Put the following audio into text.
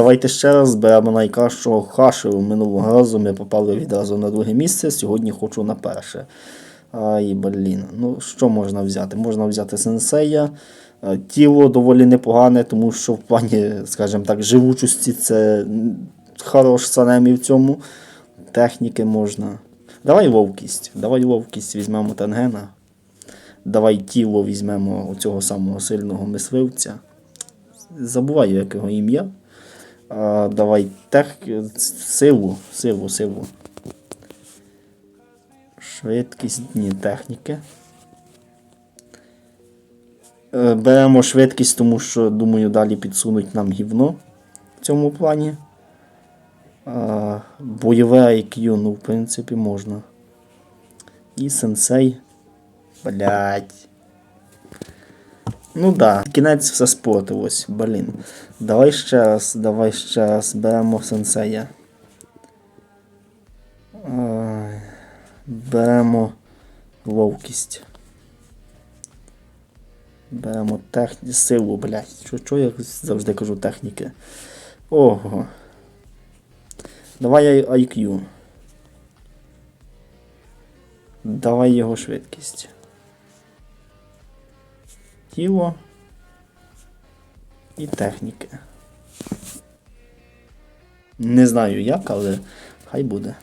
Давайте ще раз зберемо найкращого хашу. Минулого разу ми попали відразу на друге місце. Сьогодні хочу на перше. Ай, блін. Ну, що можна взяти? Можна взяти сенсея. Е, Тіло доволі непогане, тому що в плані, скажімо так, живучості це хорош санемі в цьому. Техніки можна. Давай ловкість. Давай ловкість візьмемо тангена. Давай тіло візьмемо цього самого сильного мисливця. Забуваю, як його ім'я. Давай тех... силу, силу, силу. Швидкість, ні, техніки. Е, Беремо швидкість, тому що, думаю, далі підсунуть нам гівно в цьому плані. Бойове IQ, ну, в принципі, можна. І сенсей. Блять. Ну да, кінець все спортилось, блін. Давай ще раз, давай ще раз беремо сенсея. Беремо ловкість. Беремо техні... силу, блядь. Що, що я завжди кажу техніки? Ого. Давай ай- IQ. Давай його швидкість. Тіло і техніки. Не знаю як, але хай буде.